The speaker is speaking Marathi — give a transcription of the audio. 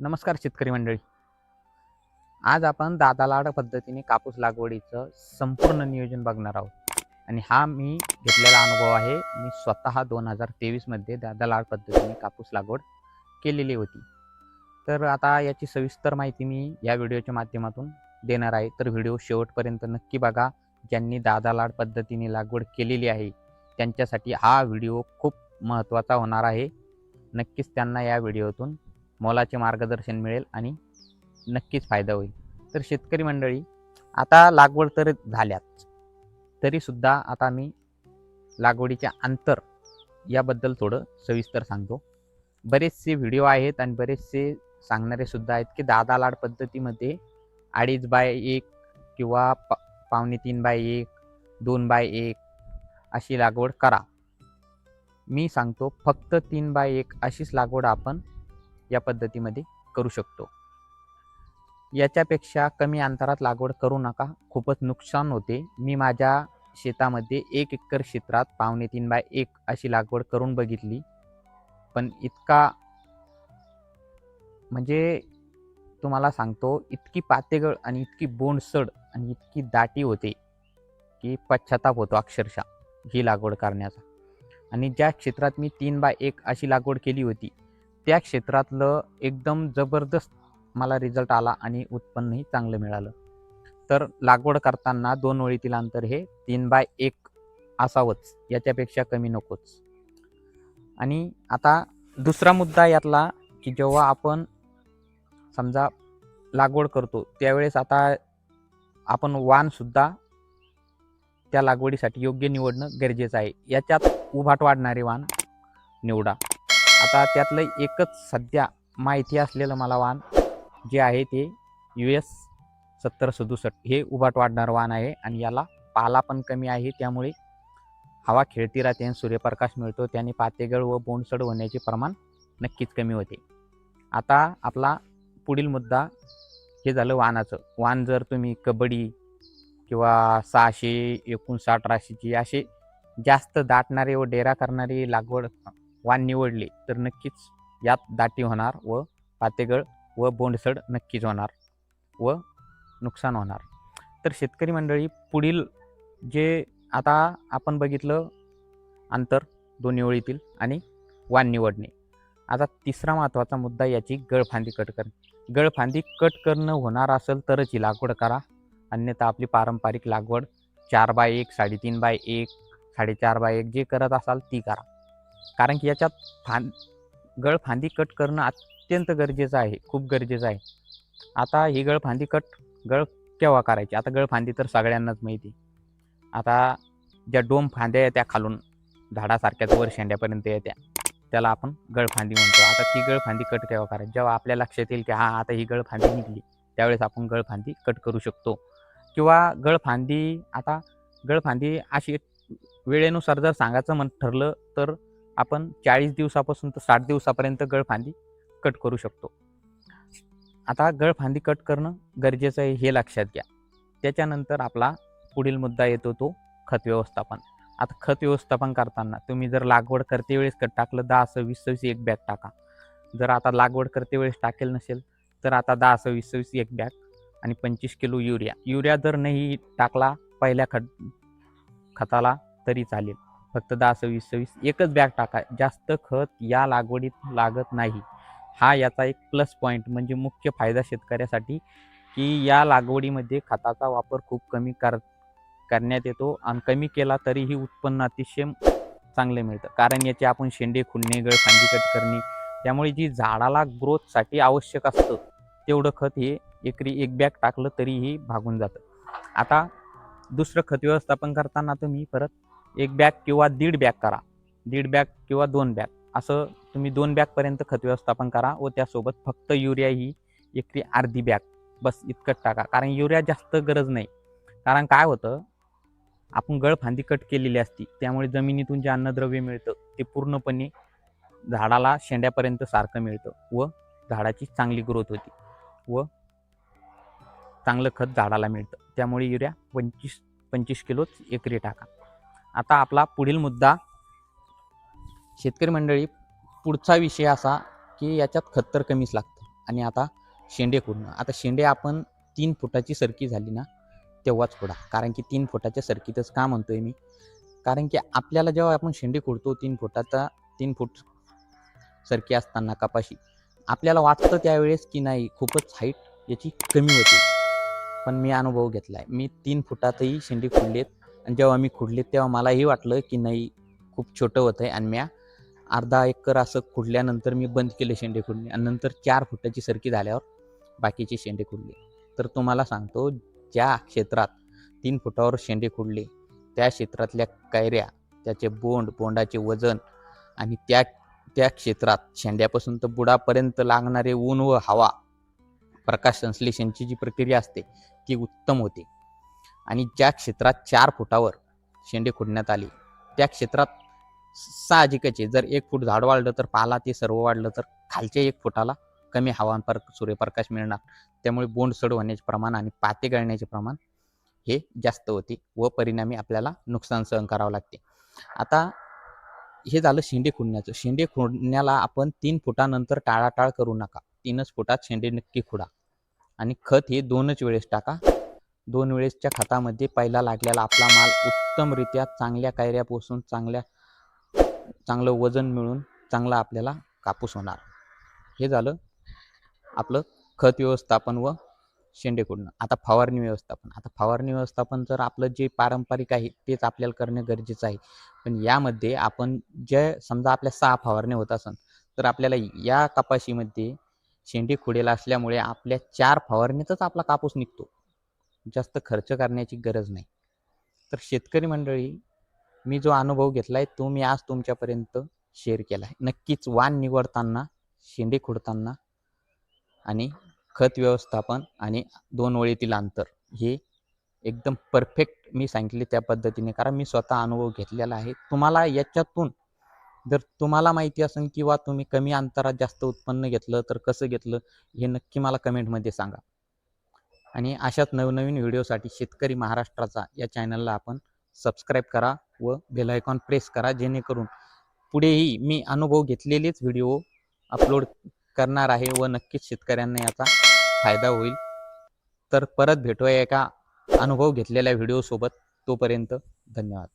नमस्कार शेतकरी मंडळी. आज आपण दादालाड पद्धतीने कापूस लागवडीचं संपूर्ण नियोजन बघणार आहोत. आणि हा मी घेतलेला अनुभव आहे मी स्वतः दोन हजार तेवीसमध्ये दादालाड पद्धतीने कापूस लागवड केलेली होती. तर आता याची सविस्तर माहिती मी या व्हिडिओच्या माध्यमातून देणार आहे. तर व्हिडिओ शेवटपर्यंत नक्की बघा. ज्यांनी दादालाड पद्धतीने लागवड केलेली आहे त्यांच्यासाठी हा व्हिडिओ खूप महत्त्वाचा होणार आहे. नक्कीच त्यांना या व्हिडिओतून मोलाचे मार्गदर्शन मिळेल आणि नक्कीच फायदा होईल. तर शेतकरी मंडळी आता लागवड तर झाल्याच तरीसुद्धा आता मी लागवडीच्या अंतर याबद्दल थोडं सविस्तर सांगतो. बरेचसे व्हिडिओ आहेत आणि बरेचसे सांगणारे सुद्धा आहेत की दादा लाड पद्धतीमध्ये अडीच बाय एक किंवा पा पावणे तीन बाय एक दोन बाय एक अशी लागवड करा. मी सांगतो फक्त तीन बाय एक अशीच लागवड आपण या पद्धतीमध्ये करू शकतो. याच्यापेक्षा कमी अंतरात लागवड करू नका. खूपच नुकसान होते. मी माझ्या शेतामध्ये एक एकर क्षेत्रात पावणे तीन बाय एक अशी लागवड करून बघितली. पण इतका म्हणजे तुम्हाला सांगतो इतकी पातेगळ आणि इतकी बोंडसड आणि इतकी दाटी होते की पश्चाताप होतो अक्षरशः ही लागवड करण्याचा. आणि ज्या क्षेत्रात मी तीन बाय एक अशी लागवड केली होती त्या क्षेत्रातलं एकदम जबरदस्त मला रिझल्ट आला आणि उत्पन्नही चांगलं मिळालं. तर लागवड करताना दोन ओळीतील अंतर हे तीन बाय एक असावंच याच्यापेक्षा कमी नकोच. आणि आता दुसरा मुद्दा यातला की जेव्हा आपण समजा लागवड करतो त्यावेळेस आता आपण वाणसुद्धा त्या लागवडीसाठी योग्य निवडणं गरजेचं आहे. याच्यात उभाट वाढणारे वाण निवडा. आता त्यातलं एकच सध्या माहिती असलेलं मला वाण जे आहे ते यू एस सत्तर सदुसष्ट हे उभाट वाढणारं वाण आहे आणि याला पाला पण कमी आहे. त्यामुळे हवा खेळती राहते आणि सूर्यप्रकाश मिळतो. त्याने पातेगळ व बोंडसड होण्याचे प्रमाण नक्कीच कमी होते. आता आपला पुढील मुद्दा हे झालं वाहनाचं. वाण जर तुम्ही कबड्डी किंवा सहाशे एकोणसाठ राशीची असे जास्त दाटणारे व डेरा करणारी लागवड वाण निवडले तर नक्कीच यात दाटी होणार व पातेगळ व बोंडसड नक्कीच होणार व नुकसान होणार. तर शेतकरी मंडळी पुढील जे आता आपण बघितलं अंतर दोन्ही ओळीतील आणि वाण निवडणे. आता तिसरा महत्त्वाचा मुद्दा याची गळफांदी कट करणे गळफांदी कट करणं होणार असेल तरच ही लागवड करा. अन्यथा आपली पारंपरिक लागवड चार बाय एक साडेतीन बाय एक साडेचार बाय एक जे करत असाल ती करा. कारण की याच्यात फां गळफांदी कट करणं अत्यंत गरजेचं आहे खूप गरजेचं आहे. आता ही गळफांदी कट गळ केव्हा करायची? आता गळफांदी तर सगळ्यांनाच माहिती. आता ज्या डोम फांद्या येत्या खालून झाडासारख्याच वर शेंड्यापर्यंत येत्या त्याला आपण गळफांदी म्हणतो. आता ती गळफांदी कट केव्हा करायची? जेव्हा आपल्या लक्षात येईल की हा आता ही गळफांदी निघली त्यावेळेस आपण गळफांदी कट करू शकतो. किंवा गळफांदी आता गळफांदी अशी वेळेनुसार जर सांगायचं म्हण ठरलं तर आपण चाळीस दिवसापासून तर साठ दिवसापर्यंत गळफांदी कट करू शकतो. आता गळफांदी कट करणं गरजेचं आहे हे लक्षात घ्या. त्याच्यानंतर आपला पुढील मुद्दा येतो तो खत व्यवस्थापन. आता खत व्यवस्थापन करताना तुम्ही जर लागवड करते वेळेस कट टाकलं दहा सव्वीस सव्वीस एक बॅग टाका. जर आता लागवड करते वेळेस टाकेल नसेल तर आता दहा सव्वीस सव्वीस एक बॅग आणि पंचवीस किलो युरिया. युरिया जर नाही टाकला पहिल्या खत खताला तरी चालेल. फक्त दहा सव्वीस सव्वीस एकच बॅग टाका. जास्त खत या लागवडीत लागत नाही. हा याचा एक प्लस पॉईंट म्हणजे मुख्य फायदा शेतकऱ्यासाठी की या लागवडीमध्ये खताचा वापर खूप कमी कर करण्यात येतो आणि कमी केला तरीही उत्पन्न अतिशय चांगले मिळतं. कारण याचे आपण शेंडे खुलणे गळ फांदी कट करणे त्यामुळे जी झाडाला ग्रोथसाठी आवश्यक असतं तेवढं खत हे एकरी एक बॅग टाकलं तरीही भागून जातं. आता दुसरं खत व्यवस्थापन करताना तुम्ही परत एक बॅग किंवा दीड बॅग करा. दीड बॅग किंवा दोन बॅग. असं तुम्ही दोन बॅगपर्यंत खत व्यवस्थापन करा व त्यासोबत फक्त युरिया ही एकरी अर्धी बॅग. बस इतकंच टाका. कारण युरिया जास्त गरज नाही. कारण काय होतं? आपण गळफांदी कट केलेली असती. त्यामुळे जमिनीतून जे अन्नद्रव्य मिळतं ते पूर्णपणे झाडाला शेंड्यापर्यंत सारखं मिळतं व झाडाची चांगली ग्रोथ होती व चांगलं खत झाडाला मिळतं. त्यामुळे युरिया पंचवीस पंचवीस किलोच एकरी टाका. आता आपला पुढील मुद्दा. शेतकरी मंडळी पुढचा विषय असा की याच्यात खत्तर कमीच लागतं. आणि आता शेंडे कुडणं आता शेंडे आपण तीन फुटाची सरकी झाली ना तेव्हाच कुडा कारण की तीन फुटाच्या सरकीतच का म्हणतोय मी? कारण की आपल्याला जेव्हा आपण शेंडे कुडतो तीन फुटाचा तीन फूट सरकी असताना कपाशी आपल्याला वाटतं त्यावेळेस की नाही खूपच हाईट याची कमी होते. पण मी अनुभव घेतला आहे मी तीन फुटातही शेंडे खुडलेत आणि जेव्हा मी खुडले तेव्हा मलाही वाटलं की नाही खूप छोटं होतं आहे. आणि म्या अर्धा एकर असं खुडल्यानंतर मी बंद केले शेंडे खुडणे. आणि नंतर चार फुटाची सरकी झाल्यावर बाकीचे शेंडे खुडले. तर तुम्हाला सांगतो ज्या क्षेत्रात तीन फुटावर शेंडे खुडले त्या क्षेत्रातल्या कैऱ्या त्याचे बोंड बोंडाचे वजन आणि त्या त्या क्षेत्रात शेंड्यापासून तर बुडापर्यंत लागणारे ऊन व हवा प्रकाश संश्लेषणची जी प्रक्रिया असते ती उत्तम होते. आणि ज्या क्षेत्रात चार फुटावर शेंडे खुडण्यात आले त्या क्षेत्रात साहजिकच जर एक फूट झाड वाढलं तर पाला ते सर्व वाढलं तर खालच्या एक फुटाला कमी हवापर सूर्यप्रकाश मिळणार. त्यामुळे बोंड सड होण्याचे प्रमाण आणि पाते गळण्याचे प्रमाण हे जास्त होते व परिणामी आपल्याला नुकसान सहन करावं लागते. आता हे झालं शेंडे खुडण्याचं शेंडे खुडण्याला आपण तीन फुटानंतर टाळाटाळ करू नका. तीनच फुटात शेंडे नक्की खुडा आणि खत हे दोनच वेळेस टाका. दोन वेळेसच्या खतामध्ये पहिला लागलेला आपला माल उत्तमरित्या चांगल्या कायऱ्यापासून चांगल्या चांगलं वजन मिळून चांगला आपल्याला कापूस होणार. हे झालं आपलं खत व्यवस्थापन व शेंडे खुडणं आता फवारणी व्यवस्थापन. आता फवारणी व्यवस्थापन जर आपलं जे पारंपरिक आहे तेच आपल्याला करणं गरजेचं आहे. पण यामध्ये आपण जे समजा आपल्या सहा फवारण्या होत असन तर आपल्याला या कपाशीमध्ये शेंडे खुडेला असल्यामुळे आपल्या चार फवारणीतच आपला कापूस निघतो. जास्त खर्च करण्याची गरज नाही. तर शेतकरी मंडळी मी जो अनुभव घेतला आहे तो मी आज तुमच्यापर्यंत शेअर केला आहे नक्कीच वाण निवडताना शेंडे खुडताना आणि खत व्यवस्थापन आणि दोन ओळीतील अंतर हे एकदम परफेक्ट मी सांगितले त्या पद्धतीने. कारण मी स्वतः अनुभव घेतलेला आहे. तुम्हाला याच्यातून जर तुम्हाला माहिती असेल किंवा तुम्ही कमी अंतरात जास्त उत्पन्न घेतलं तर कसं घेतलं हे नक्की मला कमेंटमध्ये सांगा. आणि अशाच नवनवीन व्हिडिओसाठी शेतकरी महाराष्ट्राचा या चॅनलला आपण सबस्क्राईब करा व बेल आयकॉन प्रेस करा जेणेकरून पुढेही मी अनुभव घेतलेलेच व्हिडिओ अपलोड करणार आहे व नक्कीच शेतकऱ्यांना याचा फायदा होईल. तर परत भेटूया एका अनुभव घेतलेल्या व्हिडिओसोबत. तोपर्यंत धन्यवाद.